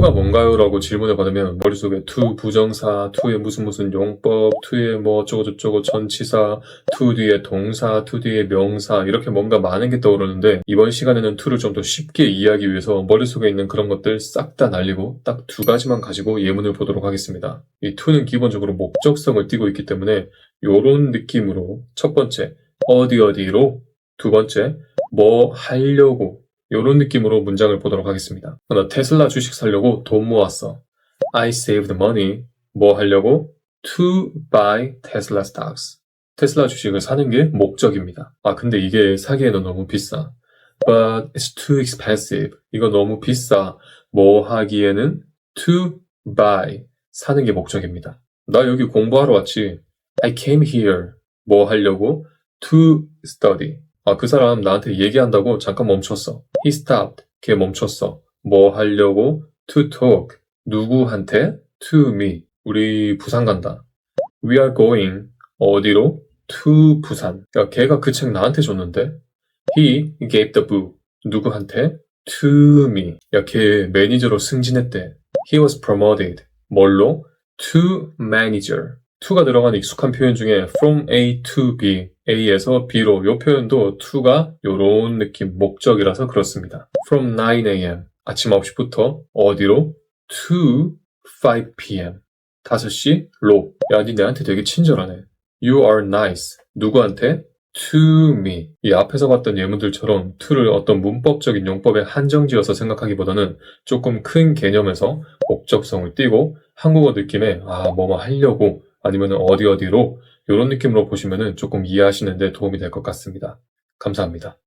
to가 뭔가요? 라고 질문을 받으면 머릿속에 to 부정사, to의 무슨 무슨 용법, to의 뭐 어쩌고저쩌고 전치사, to 뒤에 동사, to 뒤에 명사 이렇게 뭔가 많은 게 떠오르는데 이번 시간에는 to를 좀 더 쉽게 이해하기 위해서 머릿속에 있는 그런 것들 싹 다 날리고 딱 두 가지만 가지고 예문을 보도록 하겠습니다. 이 to는 기본적으로 목적성을 띠고 있기 때문에 요런 느낌으로 첫 번째 어디 어디로 두 번째 뭐 하려고 요런 느낌으로 문장을 보도록 하겠습니다. 나 테슬라 주식 사려고 돈 모았어. I saved money. 뭐 하려고? To buy Tesla stocks. 테슬라 주식을 사는 게 목적입니다. 아, 근데 이게 사기에는 너무 비싸. But it's too expensive. 이거 너무 비싸. 뭐 하기에는 to buy. 사는 게 목적입니다. 나 여기 공부하러 왔지. I came here. 뭐 하려고? To study. 아, 그 사람 나한테 얘기한다고 잠깐 멈췄어. He stopped. 걔 멈췄어. 뭐 하려고? To talk. 누구한테? To me. 우리 부산 간다. We are going. 어디로? To 부산. 야, 걔가 그 책 나한테 줬는데? He gave the book. 누구한테? To me. 야, 걔 매니저로 승진했대. He was promoted. 뭘로? To manager. to가 들어간 익숙한 표현 중에 from A to B, A에서 B로 요 표현도 to가 요런 느낌 목적이라서 그렇습니다. from 9am 아침 9시부터 어디로 to 5pm 5시로 야, 니 내한테 되게 친절하네. You are nice. 누구한테? to me. 이 앞에서 봤던 예문들처럼 to를 어떤 문법적인 용법에 한정지어서 생각하기보다는 조금 큰 개념에서 목적성을 띠고 한국어 느낌에 아, 뭐뭐 하려고 아니면 어디 어디로 이런 느낌으로 보시면 조금 이해하시는데 도움이 될 것 같습니다. 감사합니다.